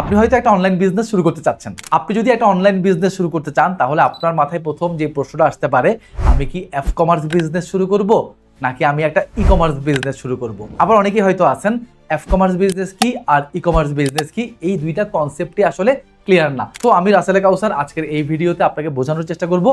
আপনি হয়তো একটা অনলাইন বিজনেস শুরু করতে চাচ্ছেন। আপনি যদি একটা অনলাইন বিজনেস শুরু করতে চান, তাহলে আপনার মাথায় প্রথম যে প্রশ্নটা আসতে পারে, আমি কি এফ কমার্স বিজনেস শুরু করব, নাকি আমি একটা ই কমার্স বিজনেস শুরু করব? আবার অনেকেই হয়তো আছেন এফ কমার্স বিজনেস কি আর ই কমার্স বিজনেস কি, এই দুইটা কনসেপ্টই আসলে ক্লিয়ার না। তো আমি রাসেল কাউসার, আজকের এই ভিডিওতে আপনাকে বোঝানোর চেষ্টা করব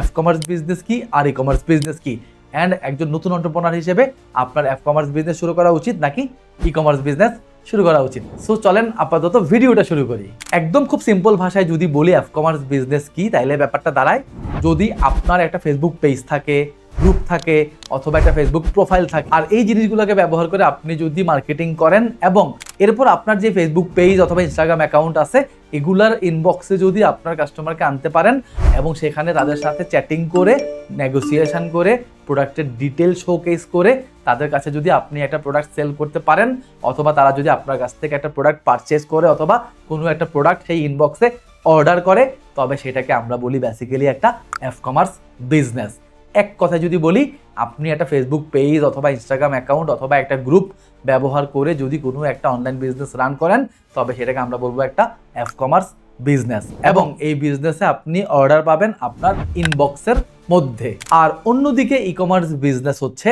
এফ কমার্স বিজনেস কি আর ই কমার্স বিজনেস কি? অ্যান্ড একজন নতুন অন্টারপ্রনার হিসেবে আপনার এফ কমার্স বিজনেস শুরু করা উচিত, নাকি ই কমার্স বিজনেস শুরু করা উচিত। সো চলেন আপাতত ভিডিওটা শুরু করি। একদম খুব সিম্পল ভাষায় যদি বলি অ্যাপ কমার্স বিজনেস কি, তাইলে ব্যাপারটা দাঁড়ায়। যদি আপনার একটা ফেসবুক পেজ থাকে গ্রুপ থাকে অথবা একটা ফেসবুক প্রোফাইল থাকে। আর এই জিনিসগুলোকে ব্যবহার করে আপনি যদি মার্কেটিং করেন এবং এরপর আপনার যে ফেসবুক পেজ অথবা ইনস্টাগ্রাম অ্যাকাউন্ট আছে, এগুলার ইনবক্সে যদি আপনার কাস্টমারকে আনতে পারেন এবং সেখানে তাদের সাথে চ্যাটিং করে নেগোসিয়েশন করে প্রোডাক্টের ডিটেল শোকেস করে, তাদের কাছে যদি আপনি একটা প্রোডাক্ট সেল করতে পারেন অথবা তারা যদি আপনার কাছ থেকে একটা প্রোডাক্ট পারচেস করে অথবা কোনো একটা প্রোডাক্ট সেই ইনবক্সে অর্ডার করে, তবে সেটাকে আমরা বলি বেসিক্যালি একটা এফ কমার্স বিজনেস এক কথায় যদি বলি, আপনি একটা ফেসবুক পেজ অথবা ইনস্টাগ্রাম অ্যাকাউন্ট অথবা একটা গ্রুপ ব্যবহার করে যদি কোনো একটা অনলাইন বিজনেস রান করেন, তবে সেটাকে আমরা বলব একটা এফ কমার্স বিজনেস এবং এই বিজনেসে আপনি অর্ডার পাবেন আপনার ইনবক্সের মধ্যে। আর অন্যদিকে ই কমার্স বিজনেস হচ্ছে,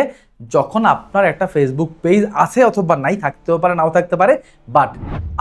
যখন আপনার একটা ফেসবুক পেজ আছে অথবা নাই, থাকতেও পারে, নাও থাকতে পারে বাট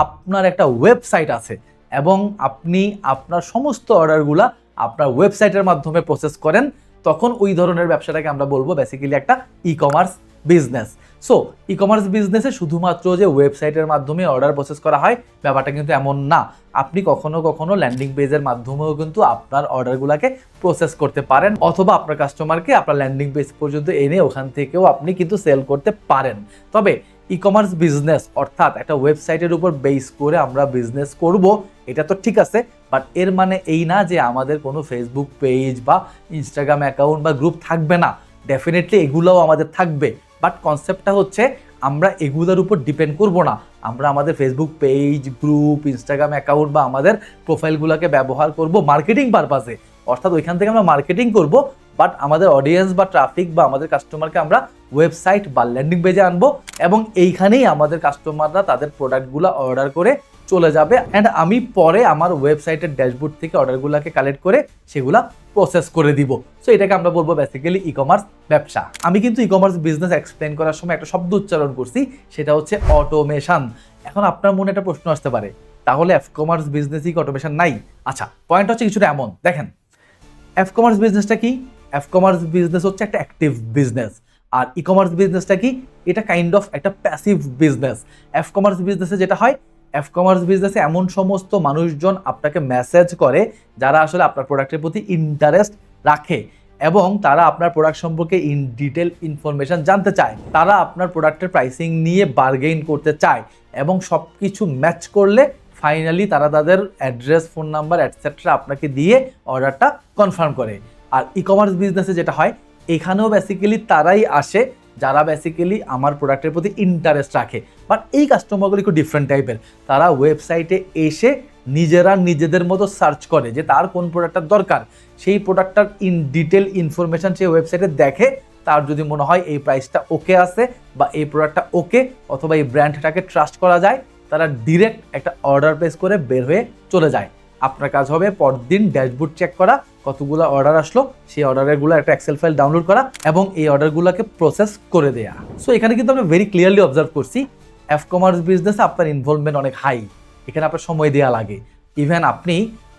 আপনার একটা ওয়েবসাইট আছে এবং আপনি আপনার সমস্ত অর্ডারগুলা আপনার ওয়েবসাইটের মাধ্যমে প্রসেস করেন তখন ওই ধরনের ব্যবসাটাকে আমরা বলব বেসিক্যালি একটা E commerce business so E commerce বিজনেসে শুধুমাত্র যে ওয়েবসাইটের মাধ্যমে অর্ডার প্রসেস করা হয়, ব্যাপারটা কিন্তু এমন না। আপনি কখনো কখনো ল্যান্ডিং পেজের মাধ্যমেও কিন্তু আপনার অর্ডারগুলোকে প্রসেস করতে পারেন, অথবা আপনার কাস্টমারকে আপনার ল্যান্ডিং পেজ পর্যন্ত এনে ওখান থেকেও আপনি কিন্তু সেল করতে পারেন। তবে ই কমার্স বিজনেস অর্থাৎ একটা ওয়েবসাইটের উপর বেস করে আমরা বিজনেস করব এটা তো ঠিক আছে বাট এর মানে এই না যে আমাদের কোনো ফেসবুক পেজ বা ইনস্টাগ্রাম অ্যাকাউন্ট বা গ্রুপ থাকবে না। ডেফিনেটলি এগুলোও আমাদের থাকবে বাট কনসেপ্টটা হচ্ছে আমরা এগুলোর উপর ডিপেন্ড করব না। আমরা আমাদের Facebook page group Instagram account বা আমাদের প্রোফাইলগুলোকে ব্যবহার করব মার্কেটিং পারপাসে অর্থাৎ ওইখান থেকে আমরা মার্কেটিং করব বাট আমাদের অডিয়েন্স বা ট্রাফিক বা আমাদের কাস্টমারকে আমরা ওয়েবসাইট বা ল্যান্ডিং পেজে আনব, এবং এইখানেই আমাদের কাস্টমাররা তাদের প্রোডাক্টগুলো অর্ডার করে চলে যাবে। অ্যান্ড আমি পরে আমার ওয়েবসাইটের ড্যাশবোর্ড থেকে অর্ডারগুলোকে কালেক্ট করে সেগুলা প্রসেস করে দিব। সো এটাকে আমরা বলব বেসিক্যালি ই কমার্স ব্যবসা। আমি কিন্তু ই কমার্স বিজনেস এক্সপ্লেন করার সময় একটা শব্দ উচ্চারণ করছি, সেটা হচ্ছে অটোমেশন এখন আপনার মনে একটা প্রশ্ন আসতে পারে, তাহলে এফ কমার্স বিজনেসই কি অটোমেশন নাই? আচ্ছা পয়েন্ট হচ্ছে কিছুটা এমন। দেখেন এফ কমার্স বিজনেসটা কি? এফ কমার্স বিজনেস হচ্ছে একটা অ্যাক্টিভ বিজনেস আর ই কমার্স বিজনেসটা কি? এটা কাইন্ড অফ একটা প্যাসিভ বিজনেস এফ কমার্স বিজনেসে যেটা হয় এফ কমার্স বিজনেসে এমন সমস্ত মানুষজন আপনাকে মেসেজ করে যারা আসলে আপনার প্রোডাক্টের প্রতি ইন্টারেস্ট রাখে এবং তারা আপনার প্রোডাক্ট সম্পর্কে ইন ডিটেল ইনফরমেশন জানতে চায়। তারা আপনার প্রোডাক্টের প্রাইসিং নিয়ে বার্গেইন করতে চায় এবং সব কিছু ম্যাচ করলে ফাইনালি তারা তাদের অ্যাড্রেস ফোন নাম্বার অ্যাটসেট্রা আপনাকে দিয়ে অর্ডারটা কনফার্ম করে। আর ই কমার্স বিজনেসে যেটা হয়, এখানেও বেসিক্যালি তারাই আসে যারা বেসিক্যালি আমার প্রোডাক্টের প্রতি ইন্টারেস্ট রাখে। বাট এই কাস্টমারগুলো একটু ডিফারেন্ট টাইপের তারা ওয়েবসাইটে এসে নিজেরা নিজেদের মতো সার্চ করে যে তার কোন প্রোডাক্টটার দরকার। সেই প্রোডাক্টটার ইন ডিটেল ইনফরমেশন সেই ওয়েবসাইটে দেখে, তার যদি মনে হয় এই প্রাইসটা ওকে আছে বা এই প্রোডাক্টটা ওকে অথবা এই ব্র্যান্ডটাকে ট্রাস্ট করা যায়, তারা ডিরেক্ট একটা অর্ডার প্লেস করে বের হয়ে চলে যায়। আপনার কাজ হবে পরদিন ড্যাশবোর্ড চেক করা, কতগুলো অর্ডার আসলো, সেই অর্ডারগুলো একটা এক্সেল ফাইল ডাউনলোড করা এবং এই অর্ডারগুলোকে প্রসেস করে দেয়া। সো এখানে কিন্তু আমরা ভেরি ক্লিয়ারলি অবজার্ভ করছি এফ কমার্স বিজনেসে আপনার ইনভলভমেন্ট অনেক হাই এখানে আপনার সময় দেওয়া লাগে। ইভেন আপনি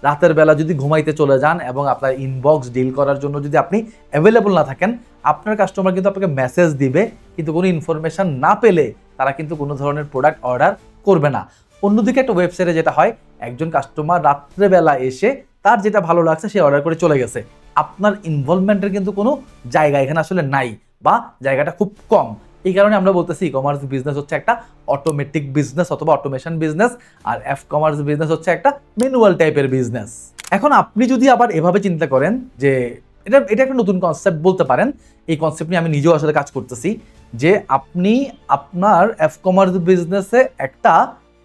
রাতের বেলা যদি ঘুমাইতে চলে যান এবং আপনার ইনবক্স ডিল করার জন্য যদি আপনি অ্যাভেলেবল না থাকেন, আপনার কাস্টমার কিন্তু আপনাকে মেসেজ দিবে, কিন্তু কোনো ইনফরমেশন না পেলে তারা কিন্তু কোনো ধরনের প্রোডাক্ট অর্ডার করবে না। অন্যদিকে একটা ওয়েবসাইটে যেটা হয় একজন কাস্টমার রাত্রেবেলা এসে তার যেটা ভালো লাগছে সে অর্ডার করে চলে গেছে। আপনার ইনভলভমেন্টের কিন্তু কোনো জায়গা এখানে আসলে নাই বা জায়গাটা খুব কম। এই কারণে আমরা বলতেছি ই কমার্স বিজনেস হচ্ছে একটা অটোমেটিক বিজনেস অথবা অটোমেশন বিজনেস আর এফ কমার্স বিজনেস হচ্ছে একটা ম্যানুয়াল টাইপের বিজনেস এখন আপনি যদি আবার এভাবে চিন্তা করেন যে, এটা এটা একটা নতুন কনসেপ্ট বলতে পারেন, এই কনসেপ্ট নিয়ে আমি নিজেও আসলে কাজ করতেছি যে আপনি আপনার এফ কমার্স বিজনেসে একটা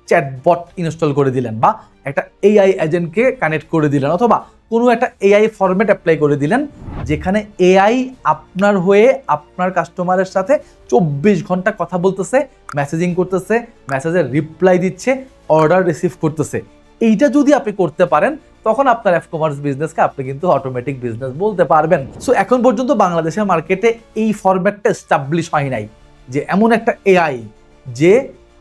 চ্যাটবট ইনস্টল করে দিলেন বা একটা এআই এজেন্টকে কানেক্ট করে দিলেন অথবা কোনো একটা এআই ফরম্যাট অ্যাপ্লাই করে দিলেন, যেখানে এআই আপনার হয়ে আপনার কাস্টমারের সাথে চব্বিশ ঘণ্টা কথা বলতেছে মেসেজিং করতেছে মেসেজের রিপ্লাই দিচ্ছে অর্ডার রিসিভ করতেছে। এইটা যদি আপনি করতে পারেন, তখন আপনার এফ কমার্স বিজনেসকে আপনি কিন্তু অটোমেটিক বিজনেস বলতে পারবেন। সো এখন পর্যন্ত বাংলাদেশের মার্কেটে এই ফরম্যাটটা এস্টাবলিশ হয় নাই, যে এমন একটা এআই যে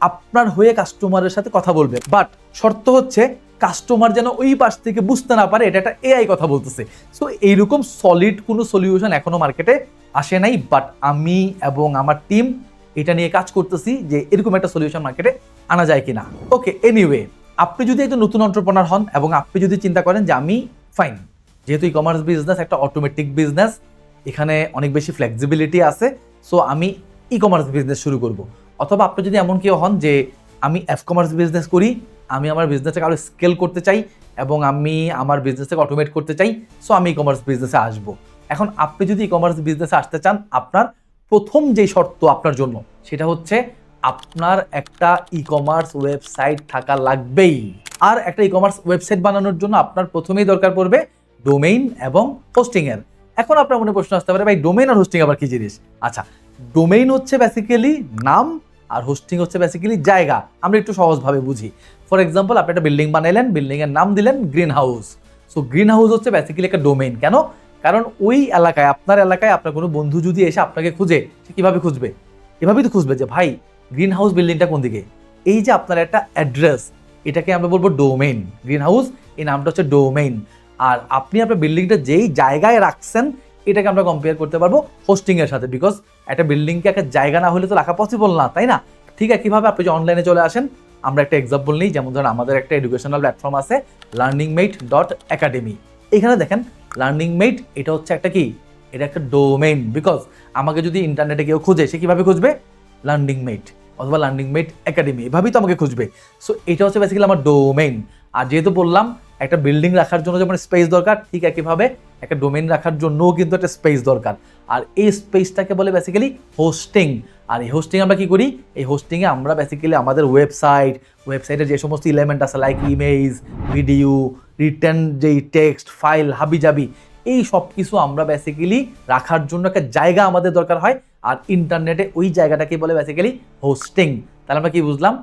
আপনার হয়ে কাস্টমারের সাথে কথা বলবে। বাট শর্ত হচ্ছে কাস্টমার যেন ওই পাশ থেকে বুঝতে না পারে, এটা একটা এআই কথা বলতেছে। সো এইরকম সলিড কোনো সলিউশন এখনও মার্কেটে আসে নাই। বাট আমি এবং আমার টিম এটা নিয়ে কাজ করতেছি যে এরকম একটা সলিউশন মার্কেটে আনা যায় কিনা। ওকে এনিওয়ে আপনি যদি একজন নতুন অন্টারপ্রনার হন এবং আপনি যদি চিন্তা করেন যে আমি ফাইন যেহেতু ই কমার্স বিজনেস একটা অটোমেটিক বিজনেস এখানে অনেক বেশি ফ্লেক্সিবিলিটি আছে সো আমি ই কমার্স বিজনেস শুরু করব। অথবা আপনি যদি এমন কেউ হন যে আমি এফ কমার্স বিজনেস করি, আমি আমার বিজনেসটাকে আরও স্কেল করতে চাই এবং আমি আমার বিজনেসটাকে অটোমেট করতে চাই সো আমি ই কমার্স বিজনেসে আসব। এখন আপনি যদি ই কমার্স বিজনেসে আসতে চান, আপনার প্রথম যে শর্ত আপনার জন্য, সেটা হচ্ছে আপনার একটা ই কমার্স ওয়েবসাইট থাকা লাগবেই। আর একটা ই কমার্স ওয়েবসাইট বানানোর জন্য আপনার প্রথমেই দরকার পড়বে ডোমেইন এবং হোস্টিংয়ের এখন আপনার মনে প্রশ্ন আসতে পারে, ভাই ডোমেইন আর হোস্টিং আবার কি জিনিস? আচ্ছা ডোমেইন হচ্ছে বেসিক্যালি নাম আর হোস্টিং হচ্ছে বেসিক্যালি জায়গা। আমরা একটু সহজভাবে বুঝি। ফর এক্সাম্পল আপনি একটা বিল্ডিং বানাইলেন বিল্ডিংয়ের নাম দিলেন green house so green house হচ্ছে বেসিক্যালি একটা ডোমেইন কেন? কারণ ওই এলাকায়, আপনার এলাকায় আপনার কোনো বন্ধু যদি এসে আপনাকে খুঁজে, সে কীভাবে খুঁজবে? এভাবেই তো খুঁজবে যে, ভাই গ্রিন হাউস বিল্ডিংটা কোন দিকে? এই যে আপনার একটা অ্যাড্রেস এটাকে আমরা বলব ডোমেইন গ্রিন হাউস এই নামটা হচ্ছে ডোমেইন আর আপনি আপনার বিল্ডিংটা যেই জায়গায় রাখছেন, এটাকে আমরা কম্পেয়ার করতে পারব হোস্টিংয়ের সাথে। বিকজ একটা বিল্ডিংকে একটা জায়গা না হলে তো রাখা পসিবল না, তাই না? ঠিক একইভাবে আপনি যে অনলাইনে চলে আসেন, আমরা একটা এক্সাম্পল নিই, যেমন ধরুন আমাদের একটা এডুকেশনাল প্ল্যাটফর্ম আছে লার্নিং মেট ডট একাডেমি এখানে দেখেন লার্নিং মেট এটা হচ্ছে একটা কি? এটা একটা ডোমেইন বিকজ আমাকে যদি ইন্টারনেটে কেউ খুঁজে, সে কীভাবে খুঁজবে? লার্নিং মেট অথবা লার্নিং মেট একাডেমি এভাবেই তো আমাকে খুঁজবে। সো এটা হচ্ছে বেসিক্যালি আমার ডোমেইন আর যেহেতু বললাম, একটা বিল্ডিং রাখার জন্য যেমন স্পেস দরকার, ঠিক একইভাবে একটা ডোমেইন রাখার জন্যও কিন্তু একটা স্পেস দরকার। আর এই স্পেসটাকে বলে বেসিক্যালি হোস্টিং আর এই হোস্টিং আমরা কী করি? এই হোস্টিংয়ে আমরা বেসিক্যালি আমাদের ওয়েবসাইট ওয়েবসাইটের যে সমস্ত ইলেমেন্ট আছে লাইক ইমেজ ভিডিও রিটার্ন যেই টেক্সট ফাইল হাবি হাবিজাবি, এই সব কিছু আমরা বেসিক্যালি রাখার জন্য একটা জায়গা আমাদের দরকার হয়। আর ইন্টারনেটে ওই জায়গাটাকে বলে বেসিক্যালি হোস্টিং তাহলে আমরা কি বুঝলাম?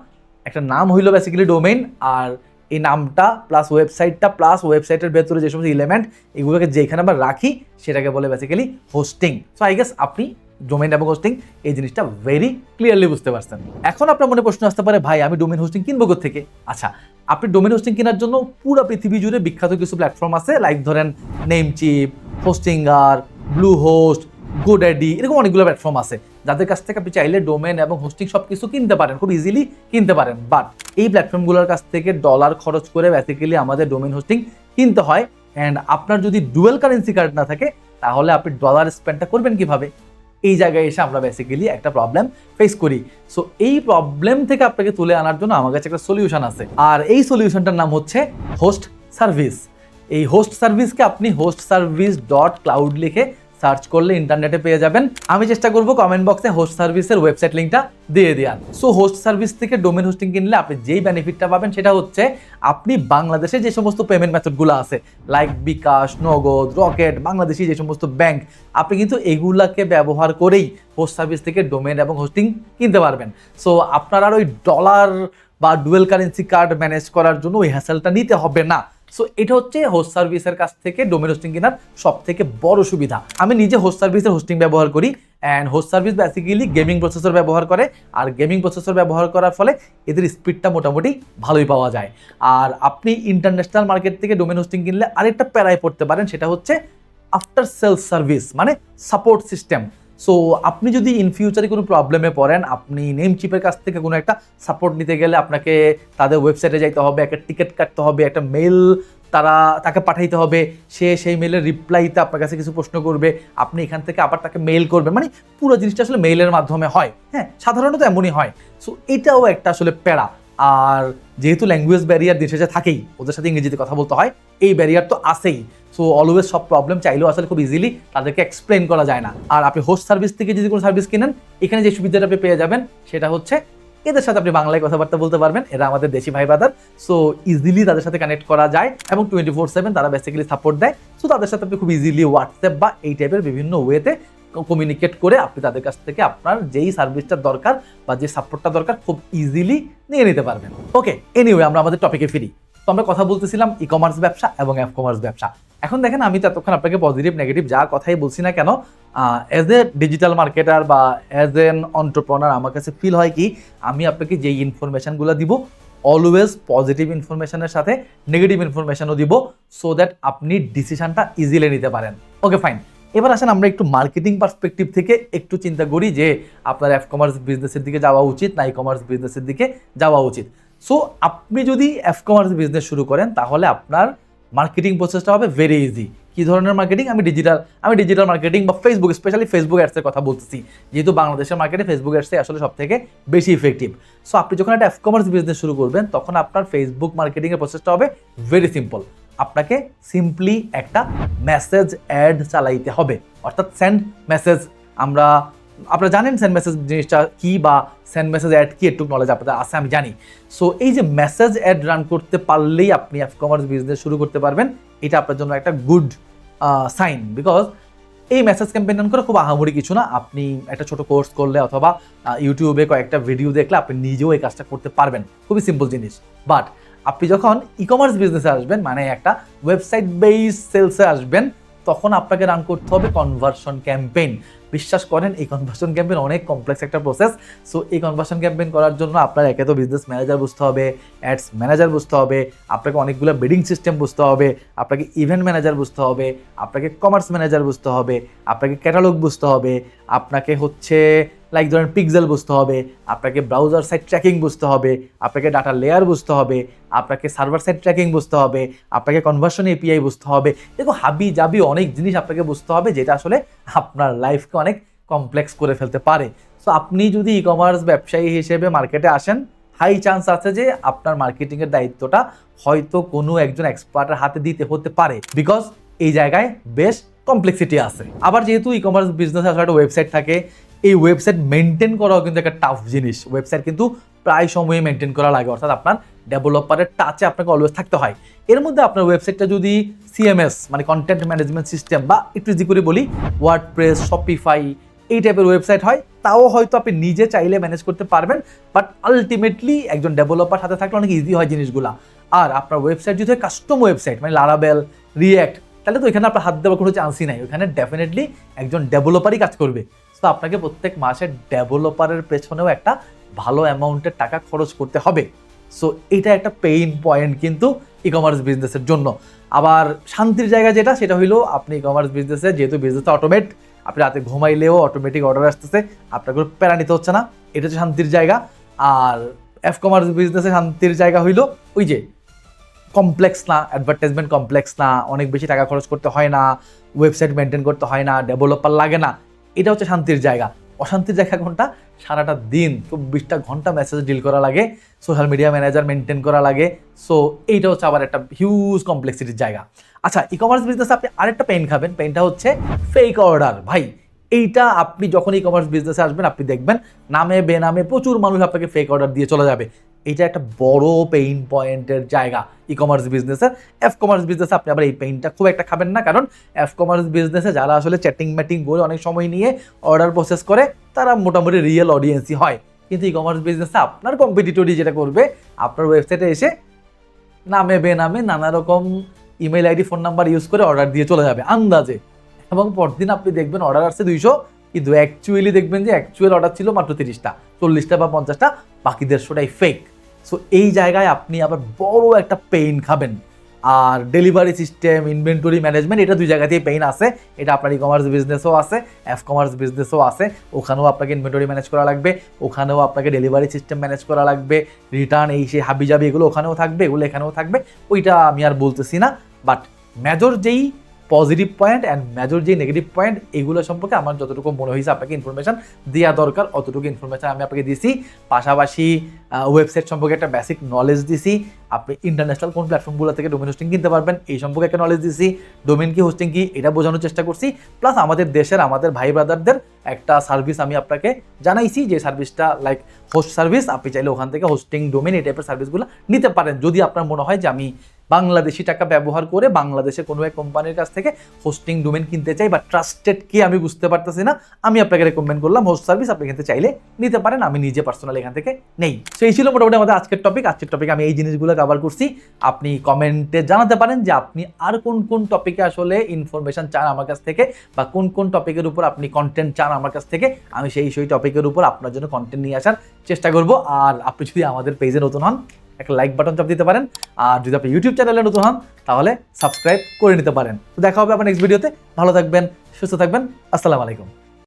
একটা নাম হইল বেসিক্যালি ডোমেইন আর এই নামটা প্লাস ওয়েবসাইটটা প্লাস ওয়েবসাইটের ভেতরে যে সমস্ত ইলেমেন্ট এগুলোকে যেখানে আমরা রাখি, সেটাকে বলে basically hosting so I guess আপনি ডোমেন এবং হোস্টিং এই জিনিসটা ভেরি ক্লিয়ারলি বুঝতে পারছেন। এখন আপনার মনে প্রশ্ন আসতে পারে, ভাই, আমি ডোমেন হোস্টিং কিনবো থেকে আচ্ছা আপনি ডোমেন হোস্টিং কেনার জন্য পুরো পৃথিবী জুড়ে বিখ্যাত কিছু প্ল্যাটফর্ম আছে লাইক ধরেন Namecheap Hostinger Bluehost GoDaddy এরকম অনেকগুলো প্ল্যাটফর্ম আছে। যাদের কাছ থেকে আপনি চাইলে ডোমেন এবং হোস্টিং সব কিছু কিনতে পারেন, খুব ইজিলি কিনতে পারেন। বাট এই প্ল্যাটফর্মগুলোর কাছ থেকে ডলার খরচ করে বেসিক্যালি আমাদের ডোমেন হোস্টিং কিনতে হয়। অ্যান্ড আপনার যদি ডুয়েল কারেন্সি কার্ড না থাকে, তাহলে আপনি ডলার স্পেন্ডটা করবেন কীভাবে? এই জায়গায় এসে আমরা বেসিক্যালি একটা প্রবলেম ফেস করি। সো এই প্রবলেম থেকে আপনাকে তুলে আনার জন্য আমার কাছে একটা সলিউশন আছে। আর এই সলিউশনটার নাম হচ্ছে হোস্ট সার্ভিস এই হোস্ট সার্ভিসকে আপনি হোস্ট সার্ভিস ডট ক্লাউড লিখে সার্চ করলে ইন্টারনেটে পেয়ে যাবেন। আমি চেষ্টা করব কমেন্ট বক্সে হোস্ট সার্ভিসের ওয়েবসাইট লিঙ্কটা দিয়ে দেওয়ার। সো হোস্ট সার্ভিস থেকে ডোমেন হোস্টিং কিনলে আপনি যেই বেনিফিটটা পাবেন সেটা হচ্ছে আপনি বাংলাদেশে যে সমস্ত পেমেন্ট মেথডগুলো আছে লাইক বিকাশ, নগদ, রকেট, বাংলাদেশি যে সমস্ত ব্যাংক আপনি কিন্তু এগুলাকে ব্যবহার করেই হোস্ট সার্ভিস থেকে ডোমেন এবং হোস্টিং কিনতে পারবেন। সো আপনার আর ওই ডলার বা ডুয়েল কারেন্সি কার্ড ম্যানেজ করার জন্য ওই হ্যাসেলটা নিতে হবে না। সো এটা হচ্ছে হোস্ট সার্ভিসের কাছ থেকে ডোমেন হোস্টিং কেনার সব থেকে বড় সুবিধা। আমি নিজে হোস্ট সার্ভিসের হোস্টিং ব্যবহার করি and host service basically gaming processor ব্যবহার করে আর গেমিং প্রসেসর ব্যবহার করার ফলে এদের স্পিডটা মোটামুটি ভালোই পাওয়া যায়। আর আপনি ইন্টারন্যাশনাল মার্কেট থেকে ডোমেন হোস্টিং কিনলে আরেকটা প্যারায় পড়তে পারেন, সেটা হচ্ছে আফটার সেলস সার্ভিস মানে সাপোর্ট সিস্টেম সো আপনি যদি ইন ফিউচারে কোনো প্রবলেমে পড়েন, আপনি নেম চিপের কাছ থেকে কোনো একটা সাপোর্ট নিতে গেলে আপনাকে তাদের ওয়েবসাইটে যাইতে হবে, একটা টিকিট কাটতে হবে, একটা মেল তারা, তাকে পাঠাইতে হবে। সে সেই মেলের রিপ্লাইতে আপনার কাছে কিছু প্রশ্ন করবে, আপনি এখান থেকে আবার তাকে মেল করবেন। মানে পুরো জিনিসটা আসলে মেইলের মাধ্যমে হয়। হ্যাঁ সাধারণত এমনই হয়। সো এটাও একটা আসলে প্যারা। আর যেহেতু ল্যাঙ্গুয়েজ ব্যারিয়ার দেশে থাকেই, ওদের সাথে ইংরেজিতে কথা বলতে হয়, এই ব্যারিয়ার তো আছেই। সো অলওয়েজ সব প্রবলেম চাইলেও আসলে খুব ইজিলি তাদেরকে এক্সপ্লেন করা যায় না। আর আপনি হোস্ট সার্ভিস থেকে যদি কোনো সার্ভিস কিনেন, এখানে যে সুবিধাটা আপনি পেয়ে যাবেন, সেটা হচ্ছে এদের সাথে আপনি বাংলায় কথাবার্তা বলতে পারবেন, এরা আমাদের দেশি ভাই বাদার সো ইজিলি তাদের সাথে কানেক্ট করা যায় এবং টোয়েন্টি ফোর সেভেন তারা বেসিক্যালি সাপোর্ট দেয়। সো তাদের সাথে আপনি খুব ইজিলি হোয়াটসঅ্যাপ বা এই টাইপের বিভিন্ন ওয়েতে কমিউনিকেট করে আপনি তাদের কাছ থেকে আপনার যেই সার্ভিসটা দরকার বা যে সাপোর্টটা দরকার, খুব ইজিলি নিয়ে নিতে পারবেন। ওকে এনিওয়ে আমরা আমাদের টপিকে ফিরি। তো আমরা কথা বলতেছিলাম ই কমার্স ব্যবসা এবং এফ কমার্স ব্যবসা। এখন দেখেন আমি তো এতক্ষণ আপনাকে পজিটিভ নেগেটিভ যা কথাই বলছি না কেন অ্যাজ এ ডিজিটাল মার্কেটার বা অ্যাজ এন অন্টারপ্রনার আমার কাছে ফিল হয় কি, আমি আপনাকে যেই ইনফরমেশনগুলো দিব অলওয়েজ পজিটিভ ইনফরমেশনের সাথে নেগেটিভ ইনফরমেশনও দিব সো দ্যাট আপনি ডিসিশনটা ইজিলি নিতে পারেন। ওকে ফাইন এবার আসেন আমরা একটু মার্কেটিং পার্সপেক্টিভ থেকে একটু চিন্তা করি যে আপনার এফ কমার্স বিজনেসের দিকে যাওয়া উচিত না ই কমার্স বিজনেসের দিকে যাওয়া উচিত। সো আপনি যদি এফ কমার্স বিজনেস শুরু করেন, তাহলে আপনার মার্কেটিং প্রসেসটা হবে ভেরি ইজি কী ধরনের মার্কেটিং আমি ডিজিটাল আমি ডিজিটাল মার্কেটিং বা ফেসবুক স্পেশালি ফেসবুক অ্যাডসের কথা বলতেছি। যেহেতু বাংলাদেশের মার্কেটে ফেসবুক অ্যাডসে আসলে সব থেকে বেশি ইফেক্টিভ সো আপনি যখন একটা এফ কমার্স বিজনেস শুরু করবেন, তখন আপনার ফেসবুক মার্কেটিংয়ের প্রসেসটা হবে ভেরি সিম্পল আপনাকে সিম্পলি একটা মেসেজ অ্যাড চালাইতে হবে। অর্থাৎ সেন্ড মেসেজ আমরা আপনারা জানেন সেন্ড মেসেজ জিনিসটা কি বা সেন্ড মেসেজ অ্যাড কি, একটু নলেজ আপনাদের আছে, আমি জানি। সো এই যে মেসেজ অ্যাড রান করতে পারলেই আপনি এফ কমার্স বিজনেস শুরু করতে পারবেন। এটা আপনার জন্য একটা গুড সাইন বিকজ এই মেসেজ ক্যাম্পেইন রান করে খুব আহামরি কিছু না। আপনি একটা ছোট কোর্স করলে অথবা ইউটিউবে কয়েকটা ভিডিও দেখলে আপনি নিজেও এই কাজটা করতে পারবেন। খুবই সিম্পল জিনিস। বাট আপনি যখন ই কমার্স বিজনেসে আসবেন মানে একটা ওয়েবসাইট বেস সেলসে আসবেন, তখন আপনাকে রান করতে হবে কনভার্সন ক্যাম্পেইন বিশ্বাস করেন, এই কনভার্সন ক্যাম্পেইন অনেক কমপ্লেক্স একটা প্রসেস সো এই কনভার্সন ক্যাম্পেইন করার জন্য আপনার একে তো বিজনেস ম্যানেজার বুঝতে হবে অ্যাডস ম্যানেজার বুঝতে হবে, আপনাকে অনেকগুলো বিডিং সিস্টেম বুঝতে হবে, আপনাকে ইভেন্ট ম্যানেজার বুঝতে হবে, আপনাকে কমার্স ম্যানেজার বুঝতে হবে, আপনাকে ক্যাটালগ বুঝতে হবে, আপনাকে হচ্ছে লাইক ধরেন পিক্সেল বুঝতে হবে, আপনাকে ব্রাউজার সাইট ট্র্যাকিং বুঝতে হবে, আপনাকে ডাটা লেয়ার বুঝতে হবে, আপনাকে সার্ভার সাইট ট্র্যাকিং বুঝতে হবে, আপনাকে কনভার্সন এপিআই বুঝতে হবে। দেখো, হাবি জাবি অনেক জিনিস আপনাকে বুঝতে হবে যেটা আসলে আপনার লাইফকে অনেক কমপ্লেক্স করে ফেলতে পারে। সো আপনি যদি ই কমার্স ব্যবসায়ী হিসেবে মার্কেটে আসেন হাই চান্স আছে যে আপনার মার্কেটিংয়ের দায়িত্বটা হয়তো কোনো একজন এক্সপার্টের হাতে দিতে হতে পারে। বিকজ এই জায়গায় বেশ কমপ্লেক্সিটি আছে। আবার যেহেতু ই কমার্স বিজনেস আসলে একটা ওয়েবসাইট থাকে এই ওয়েবসাইট মেনটেন করাও কিন্তু একটা টাফ জিনিস। ওয়েবসাইট কিন্তু প্রায় সময়ে মেনটেন করা লাগে, অর্থাৎ আপনার ডেভেলপারের টাচে আপনাকে অলওয়েজ থাকতে হয়। এর মধ্যে আপনার ওয়েবসাইটটা যদি সিএমএস মানে কন্টেন্ট ম্যানেজমেন্ট সিস্টেম বা একটু ইজি করে বলি ওয়ার্ড প্রেস শপিফাই এই টাইপের ওয়েবসাইট হয়, তাও হয়তো আপনি নিজে চাইলে ম্যানেজ করতে পারবেন বাট আলটিমেটলি একজন ডেভেলপার হাতে থাকলে অনেক ইজি হয় জিনিসগুলা। আর আপনার ওয়েবসাইট যদি কাস্টম ওয়েবসাইট মানে লারাবেল রিয়্যাক্ট তাহলে তো এখানে আপনার হাত দেওয়ার কোনো চান্সই নাই। ওখানে ডেফিনেটলি একজন ডেভেলপারই কাজ করবে। তো আপনাকে প্রত্যেক মাসে ডেভেলপারের পেছনেও একটা ভালো অ্যামাউন্টের টাকা খরচ করতে হবে। সো এটা একটা পেইন পয়েন্ট কিন্তু ই কমার্স বিজনেসের জন্য। আবার শান্তির জায়গা যেটা, সেটা হইল আপনি ই কমার্স বিজনেসে যেহেতু বিজনেসটা অটোমেট আপনি রাতে ঘুমাইলেও অটোমেটিক অর্ডার আসতেছে, আপনার কোনো প্যারা নিতে হচ্ছে না। এটা হচ্ছে শান্তির জায়গা। আর এফ কমার্স বিজনেসে শান্তির জায়গা হইল ওই যে কমপ্লেক্স না অ্যাডভার্টাইজমেন্ট কমপ্লেক্স না, অনেক বেশি টাকা খরচ করতে হয় না ওয়েবসাইট মেনটেন করতে হয় না ডেভেলপার লাগে না। এটা হচ্ছে শান্তির জায়গা। অশান্তির জায়গা কোনটা? সারাটা দিন চব্বিশটা ঘণ্টা মেসেজ ডিল করা লাগে সোশ্যাল মিডিয়া ম্যানেজার মেনটেন করা লাগে। সো এইটা হচ্ছে আবার একটা হিউজ কমপ্লেক্সিটির জায়গা। আচ্ছা ই কমার্স বিজনেসে আপনি আরেকটা পেন খাবেন। পেনটা হচ্ছে ফেক অর্ডার ভাই, এইটা আপনি যখন ই কমার্স বিজনেসে আসবেন, আপনি দেখবেন নামে, বেনামে প্রচুর মানুষ আপনাকে ফেক অর্ডার দিয়ে চলে যাবে। এটা একটা বড় পেইন পয়েন্টের জায়গা ই কমার্স বিজনেসে এফ কমার্স বিজনেসে আপনি আবার এই পেইনটা খুব একটা খাবেন না, কারণ এফ কমার্স বিজনেসে যারা আসলে চ্যাটিং ম্যাটিং করে অনেক সময় নিয়ে অর্ডার প্রসেস করে, তারা মোটামুটি রিয়েল অডিয়েন্সই হয়। কিন্তু ই কমার্স বিজনেসে আপনার কম্পিটিটরি যেটা করবে, আপনার ওয়েবসাইটে এসে নামে বেনামে নানা রকম email ID phone number use করে অর্ডার দিয়ে চলে যাবে, আন্দাজে। এবং পরদিন আপনি দেখবেন অর্ডার আসছে দুইশো, কিন্তু অ্যাকচুয়ালি দেখবেন যে অ্যাকচুয়াল অর্ডার ছিল মাত্র তিরিশটা, চল্লিশটা বা পঞ্চাশটা বাকি দেড়শোটাই ফেক সো এই জায়গায় আপনি আবার বড় একটা পেইন খাবেন। আর ডেলিভারি সিস্টেম ইনভেন্টরি ম্যানেজমেন্ট এটা দুই জায়গাতেই পেইন আছে। এটা আপনার ই কমার্স বিজনেসও আছে এফ কমার্স বিজনেসও আছে। ওখানেও আপনাকে ইনভেন্টরি ম্যানেজ করা লাগবে, ওখানেও আপনাকে ডেলিভারি সিস্টেম ম্যানেজ করা লাগবে। রিটার্ন এই সেই হাবি জাবি এগুলো ওখানেও থাকবে, এগুলো এখানেও থাকবে। ওইটা আমি আর বলতেছি না। বাট মেজর যেই পজিটিভ পয়েন্ট অ্যান্ড মেজর যে নেগেটিভ পয়েন্ট এগুলো সম্পর্কে আমার যতটুকু মনে হয়েছে আপনাকে ইনফরমেশন দেওয়া দরকার, অতটুকু ইনফরমেশন আমি আপনাকে দিছি পাশাপাশি ওয়েবসাইট সম্পর্কে একটা বেসিক নলেজ দিছি আপনি ইন্টারন্যাশনাল কোন প্ল্যাটফর্মগুলো থেকে ডোমেন হোস্টিং কিনতে পারবেন, এই সম্পর্কে একটা নলেজ দিছি ডোমেন কি হোস্টিং কি এটা বোঝানোর চেষ্টা করছি। প্লাস আমাদের দেশের, আমাদের ভাই ব্রাদারদের একটা সার্ভিস আমি আপনাকে জানাইছি, যে সার্ভিসটা লাইক হোস্ট সার্ভিস আপনি চাইলে ওখান থেকে হোস্টিং ডোমেন এই টাইপের সার্ভিসগুলো নিতে পারেন। যদি আপনার মনে হয় যে আমি বাংলাদেশি টাকা ব্যবহার করে বাংলাদেশে কোনো এক কোম্পানির কাছ থেকে হোস্টিং ডোমেন কিনতে চাই বা ট্রাস্টেড কি আমি বুঝতে পারতেছি না, আমি আপনাকে রেকমেন্ড করলাম হোস্ট সার্ভিস আপনি কিনতে চাইলে নিতে পারেন, আমি নিজে পার্সোনালি এখান থেকে নেই। তো এই ছিল মোটামুটি আমাদের আজকের টপিক আজকের টপিক আমি এই জিনিসগুলো কভার করছি। আপনি কমেন্টে জানাতে পারেন যে আপনি আর কোন কোন টপিকে আসলে ইনফরমেশন চান আমার কাছ থেকে বা কোন কোন টপিকের উপর আপনি কন্টেন্ট চান আমার কাছ থেকে, আমি সেই সেই টপিকের উপর আপনার জন্য কন্টেন্ট নিয়ে আসার চেষ্টা করব। আর আপনি যদি আমাদের পেজে নতুন হন একটা লাইক বাটন চাপ দিতে পারেন। আর যদি আপনি ইউটিউব চ্যানেলে নতুন হন, তাহলে সাবস্ক্রাইব করে নিতে পারেন। তো দেখা হবে আপনার নেক্সট ভিডিওতে ভালো থাকবেন, সুস্থ থাকবেন। আসসালামু আলাইকুম।